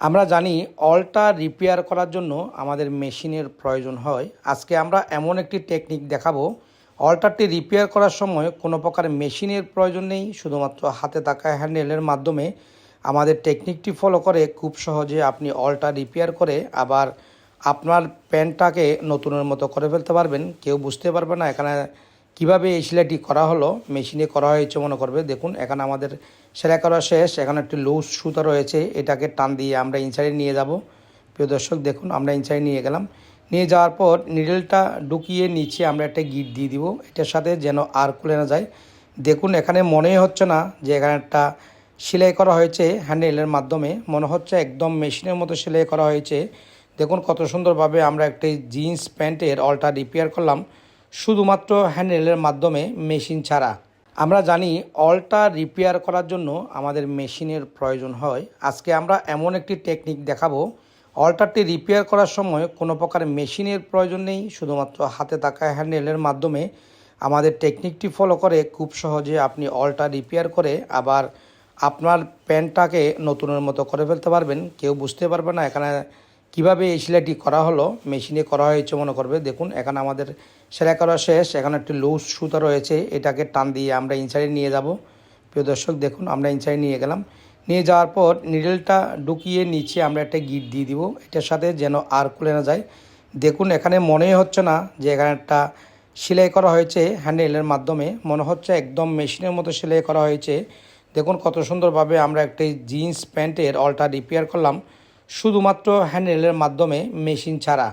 আমরা জানি অলটা রিপেয়ার করার জন্য আমাদের মেশিনের প্রয়োজন হয়। আজকে আমরা এমন একটি টেকনিক দেখাবো। অলটারটি রিপেয়ার করার সময় কোনো প্রকার মেশিনের প্রয়োজন নেই, শুধুমাত্র হাতে থাকা হ্যান্ডেলের মাধ্যমে। আমাদের টেকনিকটি ফলো করে খুব সহজে আপনি অলটা রিপেয়ার করে আবার আপনার প্যান্টটাকে নতুনের মতো করে ফেলতে পারবেন। কেউ বুঝতে পারবে না এখানে কীভাবে এই সেলাইটি করা হলো, মেশিনে করা হয়েছে মনে করবে, দেখুন, এখানে আমাদের সেলাই করা শেষ, এখানে একটি লুজ সুতা রয়েছে, এটাকে টান দিয়ে আমরা ইনসাইডে নিয়ে যাব। প্রিয় দর্শক, দেখুন, আমরা ইনসাইডে নিয়ে গেলাম। নিয়ে যাওয়ার পর নিডেলটা ঢুকিয়ে নিচে আমরা একটা গিট দিয়ে দিব, এটার সাথে যেন আর খুলে না যায়। দেখুন, এখানে মনেই হচ্ছে না যে এখানে একটা সেলাই করা হয়েছে হ্যান্ডেলের মাধ্যমে, মনে হচ্ছে একদম মেশিনের মতো সেলাই করা হয়েছে। দেখুন, কত সুন্দরভাবে আমরা একটি জিন্স প্যান্টের অলটা রিপেয়ার করলাম। শুধুমাত্র হ্যান্ডেলের মাধ্যমে মেশিন ছাড়া। আমরা জানি অলটা রিপেয়ার করার জন্য আমাদের মেশিনের প্রয়োজন হয়। আজকে আমরা এমন একটি টেকনিক দেখাবো। অলটারটি রিপেয়ার করার সময় কোনো প্রকার মেশিনের প্রয়োজন নেই। শুধুমাত্র হাতে থাকা হ্যান্ডেলের মাধ্যমে আমাদের টেকনিকটি ফলো করে। খুব সহজে আপনি অলটা রিপেয়ার করে আবার আপনার প্যান্টটাকে নতুনের মতো করে ফেলতে পারবেন। কেউ বুঝতে পারবে না এখানে কীভাবে এই সেলাইটি করা হলো, মেশিনে করা হয়েছে মনে করবে, দেখুন, এখানে আমাদের সেলাই করা শেষ, এখানে একটি লুজ সুতা রয়েছে, এটাকে টান দিয়ে আমরা ইনসাইডে নিয়ে যাব। প্রিয় দর্শক, দেখুন, আমরা ইনসাইডে নিয়ে গেলাম। নিয়ে যাওয়ার পর নিডেলটা ঢুকিয়ে নিচে আমরা একটা গিট দিয়ে দিব, এটার সাথে যেন আর খুলে না যায়। দেখুন, এখানে মনেই হচ্ছে না যে এখানে একটা সেলাই করা হয়েছে হ্যান্ডেলের মাধ্যমে, মনে হচ্ছে একদম মেশিনের মতো সেলাই করা হয়েছে। দেখুন, কত সুন্দরভাবে আমরা একটি জিন্স প্যান্টের অলটা রিপেয়ার করলাম। শুধুমাত্র হ্যান্ডেলের মাধ্যমে মেশিন ছাড়া।